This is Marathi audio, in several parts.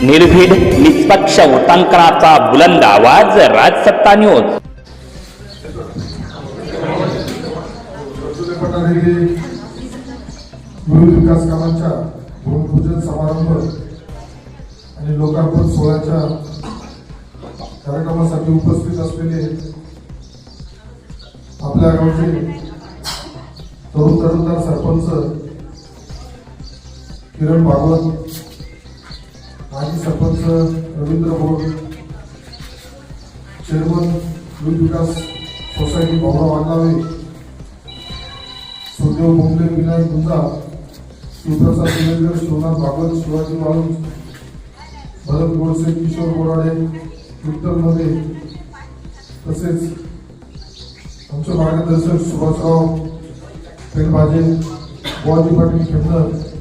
निर्भीड निष्पक्ष उटांकनाचा बुलंद आवाज राजसत्ता न्यूज विकास कामांच्या भूमिपूजन समारंभ आणि लोकार्पण सोहळ्याच्या कार्यक्रमासाठी उपस्थित असलेले आपल्या गावचे तरुण तरुणदार सरपंच किरण भागवत माजी सरपंच रवींद्र बोर चेअरमन विविध विकास सोसायटी भाऊराव वागलावे सुदेव बोंबले विनायक गुंजा शिवप्रसाद सुरेंद्र शिवनाथ भागवत शिवाजी वाळूंज भरत गोडसे किशोर बोराडे विठ्ठलमध्ये तसेच आमचे मार्गदर्शक सुभाषराव पेनबाजे बुवाजी पाटील खेमनर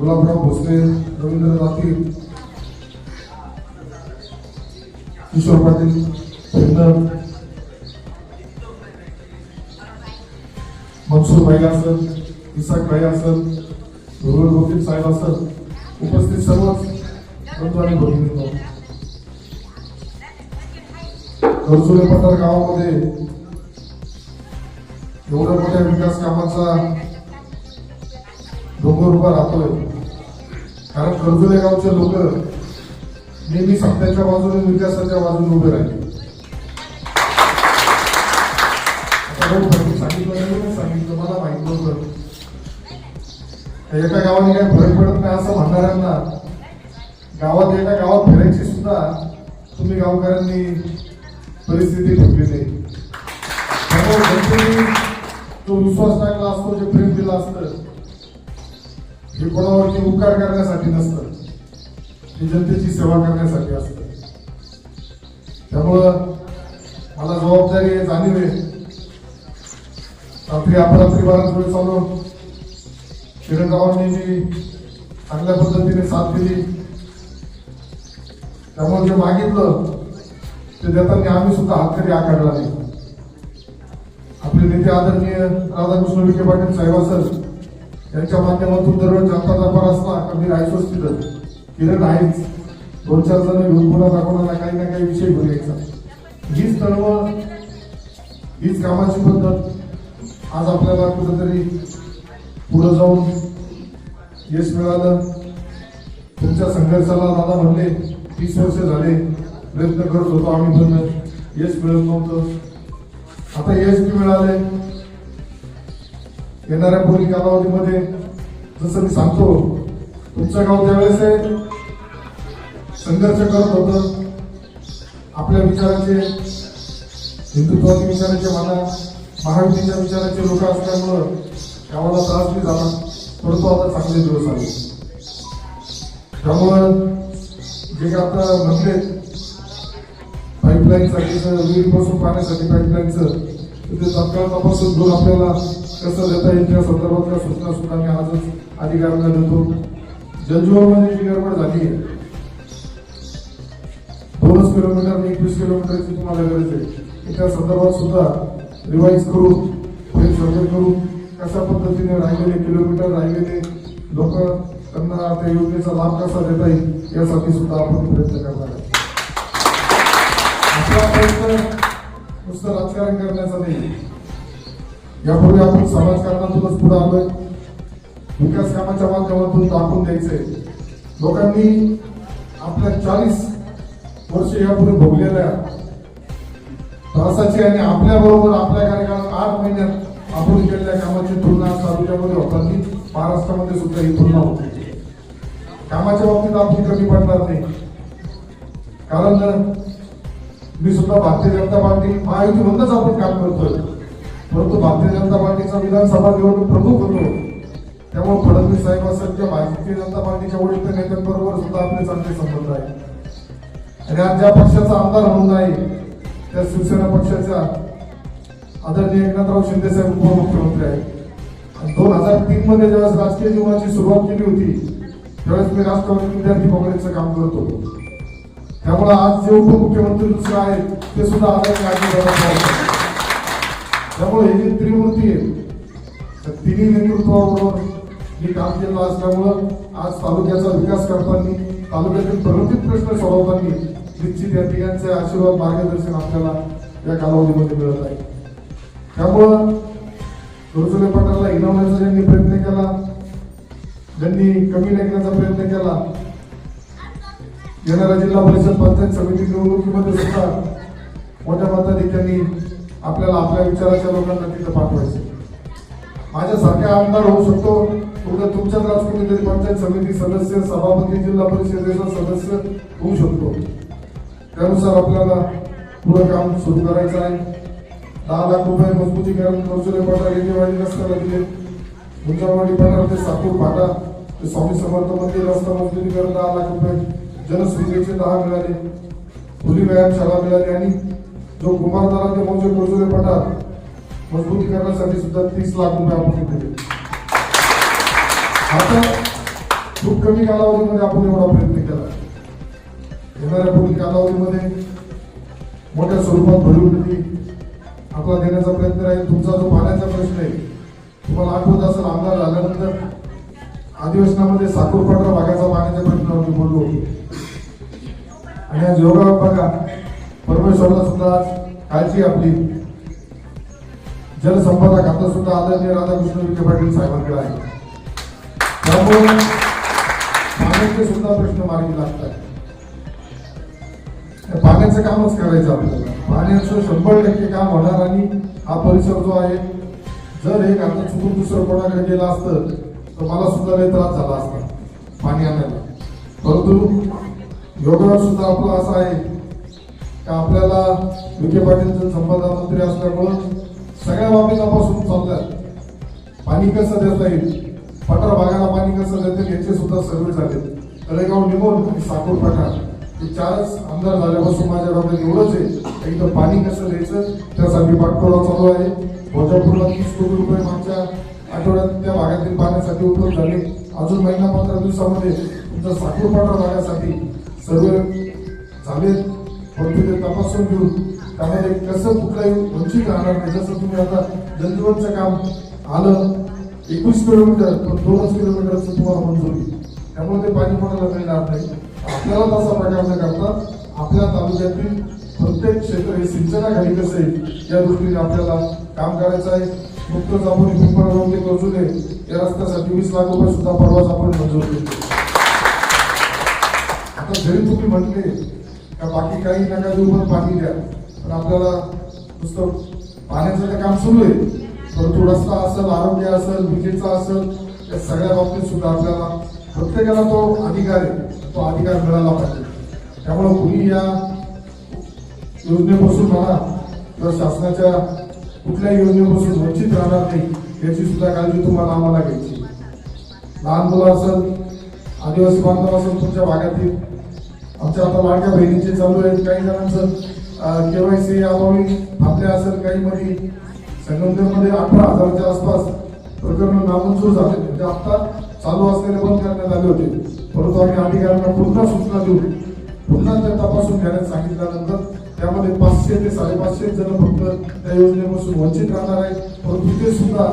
गुलाबराव भोसले रवींद्र जातीर किशोर पाटील खेमनर मनसूर भाई असत इसाक भाई असत रुबल वकील साहेब असत उपस्थित सर्वच बंधू आणि भगिनी करजुले पठार गावामध्ये एवढ्या मोठ्या विकास कामाचा डोंगर उभा राहतोय. कारण कर्जुले गावचे लोक नेहमी सत्याच्या बाजूने विकासाच्या बाजूने उभे राहिले. सांगितलं सांगितलं मला माहीत नव्हतं. एका गावाने काही फरक पडत नाही असं म्हणणाऱ्यांना गावात एका गावात फिरायची सुद्धा तुम्ही गावकऱ्यांनी परिस्थिती ठेवली नाही त्यामुळे तो विश्वास टाकला असतो जे प्रेम दिलं असतं हे कोणावरती उपकार करण्यासाठी नसतं. हे जनतेची सेवा करण्यासाठी असतं. त्यामुळं मला जबाबदारी आहे जाणीव आहे. रात्री अपरात्री बारा वेळ चालू. शिरगावांनी जी चांगल्या पद्धतीने साथ दिली. त्यामुळे जे मागितलं ते देताना आम्ही सुद्धा हात कधी आकारला नाही. आपले नेते आदरणीय राधाकृष्ण विखे पाटील साहेब सर यांच्या माध्यमातून दररोज जनता दरबार असला का मी राहायचोच तिथं किरण आहेच. दोन चार जण घेऊन पुन्हा दाखवणारा काही ना काही विषय घेऊन यायचा हीच तळवळ हीच कामाची पद्धत. आज आपल्याला कुठंतरी पुढं जाऊन यश मिळालं. तुमच्या संघर्षाला दादा म्हणले तीस वर्ष झाले प्रयत्न करत होतो आम्ही पण यश मिळत नव्हतं. आता यश बी मिळाले येणाऱ्या पुढील कालावधीमध्ये जसं मी सांगतो तुमचं गाव त्यावेळेस आहे, संघर्ष करत होतं. आपल्या विचाराचे हिंदुत्वाच्या विचाराचे म्हणा महायुतीच्या विचाराचे लोक असल्यामुळं गावाला त्रास बी झाला. परंतु आता चांगले दिवस आले. त्यामुळं जे काय आता म्हणले पाईपलाईनसाठी विहीरपासून पाण्यासाठी पाईपलाईनचं तिथे तात्काळ तपासून घेऊन आपल्याला कसं देता येईल त्या संदर्भातल्या सूचना सुद्धा मी आजच अधिकाऱ्यांना देतो. जलजीवनमध्ये जी गडबड झाली आहे दोनच किलोमीटर आणि एकवीस किलोमीटरची तुम्हाला गरज आहे. त्या संदर्भात सुद्धा रिवाईज करू फेर सर्वे करून कशा पद्धतीने राहिलेले किलोमीटर राहिलेले लोक त्यांना त्या योजनेचा लाभ कसा देता येईल यासाठी सुद्धा आपण प्रयत्न करणार आहे आपला प्रयत्न नुसतं राजकारण करण्याचा नाही. यापूर्वी आपण समाजकारणातूनच पुढे आलोय. विकास कामाच्या माध्यमातून दाखवून द्यायचंय. लोकांनी आपल्या चाळीस वर्ष यापूर्वी भोगलेल्या त्रासाची आणि आपल्या बरोबर आपल्या कार्यकाळात आठ महिन्यात आपण केलेल्या कामाची तुलना तालुक्यामध्ये होतानी महाराष्ट्रामध्ये सुद्धा ही तुलना होते. कामाच्या बाबतीत आपण कमी पडणार नाही. कारण मी सुद्धा भारतीय जनता पार्टी महायुती म्हणूनच आपण काम करतोय. परंतु भारतीय जनता पार्टीचा विधानसभा निवडणूक प्रमुख होतो. त्यामुळे फडणवीस साहेब भारतीय जनता पार्टीच्या वरिष्ठ नेत्यांबरोबर सुद्धा आपले चांगले संबंध आहे आणि आज ज्या पक्षाचा आमदार म्हणून आहे त्या शिवसेना पक्षाच्या आदरणीय एकनाथराव शिंदे साहेब उपमुख्यमंत्री आहेत. दोन हजार तीन मध्ये ज्यावेळेस राजकीय जीवनाची सुरुवात केली होती त्यावेळेस मी राष्ट्रवादी विद्यार्थी काँग्रेसचं काम करत होतो. त्यामुळे आज जे उपमुख्यमंत्री दुसरे आहेत ते सुद्धा आदरणीय अजितदादा त्यामुळे ही जी त्रिमूर्ती आहे तिन्ही नेतृत्वाबरोबर मी काम केलं असल्यामुळं आज तालुक्याचा विकास करताना तालुक्यातील प्रलंबित प्रश्न सोडवताना निश्चित या तिघांचे आशीर्वाद मार्गदर्शन आपल्याला या कालावधीमध्ये मिळत आहे. त्यामुळं गुरुसुले पटाला हिनवण्याचा ज्यांनी प्रयत्न केला ज्यांनी कमी लेखण्याचा प्रयत्न केला येणाऱ्या जिल्हा परिषद पंचायत समिती निवडणुकीमध्ये सुद्धा मोठ्या मताधिक्यांनी आपल्याला आपल्या विचाराच्या लोकांना तिथं पाठवायचं. माझ्यासारखा आमदार होऊ शकतो. उद्या तुमच्याच कुठेतरी पंचायत समिती सदस्य सभापती जिल्हा परिषदेचा सदस्य होऊ शकतो. त्यानुसार आपल्याला पुढं काम सुरू करायचं आहे. दहा लाख रुपये मजबूतीकरण कौशल्य पठार येणेवाडी रस्त्याला दिले. मुंजावाडी पठार ते साकूर फाटा. ते स्वामी समर्थ मंदिर रस्ता मजबूतीकरण दहा लाख रुपये जनसुविधेचे दहा मिळाले खुली व्यायामशाळा मिळाली आणि जो कुमारदारा ते मौजे कौशल्य पठार मजबूतीकरणासाठी सुद्धा तीस लाख रुपये आपण दिले. आता खूप कमी कालावधीमध्ये आपण एवढा प्रयत्न केला. येणाऱ्या पुढील कालावधीमध्ये मोठ्या स्वरूपात भरून आपला देण्याचा प्रयत्न राहील. तुमचा जो पाण्याचा प्रश्न आहे तुम्हाला आठवत असेल आमदार झाल्यानंतर अधिवेशनामध्ये साकूर पांढरा भागाचा पाण्याच्या प्रश्नावरती बोललो होतो. आणि आज योगा बघा परमेश्वरला सुद्धा काळजी आपली. जलसंपदा खातं सुद्धा आदरणीय राधाकृष्ण विखे पाटील साहेबांकडे आहे. त्यामुळे पाण्याचे सुद्धा प्रश्न मार्गी लागतात. पाण्याचं कामच करायचं आपल्याला. पाण्याचं शंभर टक्के काम होणार आणि हा परिसर जो आहे जर हे आता चुकून दुसरं कोणाकडे गेलं असतं तर मला सुद्धा लय त्रास झाला असता पाणी आणायला. परंतु योगावर सुद्धा आपलं असं आहे का आपल्याला विखे पाटील संपदा मंत्री असल्यामुळं सगळ्या बाबी तपासून चालतात पाणी कसं देता येईल? पठार भागाला पाणी कसं देता येईल याचे सुद्धा सर्वे झाले. तळेगाव निमोल आणि साकूर पठार हे चारच आमदार झाल्यापासून माझ्या डोक्यात एवढंच आहे. एकदा पाणी कसं द्यायचं त्यासाठी पाठपुरावा चालू आहे. भोजापूरला तीस कोटी रुपये मागच्या आठवड्यात त्या भागातील पाण्यासाठी उपलब्ध झाले. अजून महिना पंधरा दिवसामध्ये तुमचा साखर पठार भागासाठी सर्व झाले परंतु ते तपासून घेऊन. त्यामध्ये कसं कुठलाही वंचित राहणार नाही जसं तुम्ही आता जलजीवनचं काम आलं एकवीस किलोमीटर पण दोनच किलोमीटरचं तुम्हाला मंजुरी. त्यामुळे ते पाणी कोणाला मिळणार नाही. आपल्याला तसा प्रकार न करता आपल्या तालुक्यातील प्रत्येक क्षेत्र हे सिंचनाखाली कसं आहे या दृष्टीने आपल्याला काम करायचं आहे. नुकतंच आपण पिंपळगाव ते कर्जुले या रस्त्यासाठी वीस लाख रुपये सुद्धा परवाच आपण मंजूर केले. आता जरी तुम्ही म्हटले का बाकी काही नका देऊ पण पाणी द्या. पण आपल्याला नुसतं पाण्याचं तर काम सुरू आहे. परंतु रस्ता असेल आरोग्य असेल विजेचा असेल या सगळ्या बाबतीत सुद्धा आपल्याला प्रत्येकाला तो अधिकार आहे. तो अधिकार मिळाला पाहिजे. त्यामुळे कुणी या योजनेपासून म्हणा किंवा शासनाच्या कुठल्याही योजनेपासून वंचित राहणार नाही याची सुद्धा काळजी तुम्हाला आम्हाला घ्यायची लहान मुलं असेल आदिवासी बांधव असेल तुमच्या भागातील आमच्या आता लाडक्या बहिणीचे चालू आहेत काही जणांचं केवायसी अभावी आपल्या असेल काही मध्ये संगमनेरमध्ये अठरा हजारच्या आसपास प्रकरण नामंजूर झाले. म्हणजे आता चालू असलेले बंद करण्यात आले होते. परंतु आम्ही अधिकाऱ्यांना पुन्हा सूचना देऊन पुन्हा ते तपासून घेण्यास सांगितल्यानंतर त्यामध्ये पाचशे ते साडेपाचशे जण फक्त त्या योजनेपासून वंचित राहणार आहेत. परंतु ते सुद्धा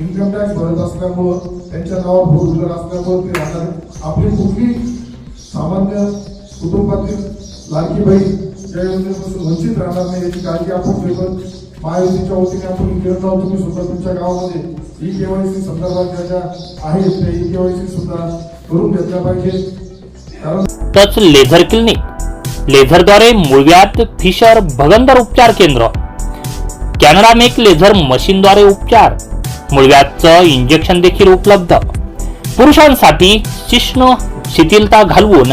इन्कम टॅक्स भरत असल्यामुळं त्यांच्या नावावर फोर व्हीलर असल्यामुळं ते राहणार आपली कुठली सामान्य कुटुंबातील लाडकी बहीण या योजनेपासून वंचित राहणार नाही याची काळजी आपण घेऊन महायुतीच्या वतीने आपण घेऊन आहोत. तुम्ही सुद्धा तुमच्या गावामध्ये ई केवायसी संदर्भात ज्या ज्या आहेत त्या ई केवायसी सुद्धा करून घेतल्या पाहिजेत. कारण टच लेझर क्लिनिक. लेझरद्वारे मुळव्यात फिशर भगंदर उपचार केंद्र. कॅनडा मेक लेझर मशीनद्वारे उपचार. मूळव्याधचं इंजेक्शन देखील उपलब्ध. पुरुषांसाठी शिष्ण शिथिलता घालवून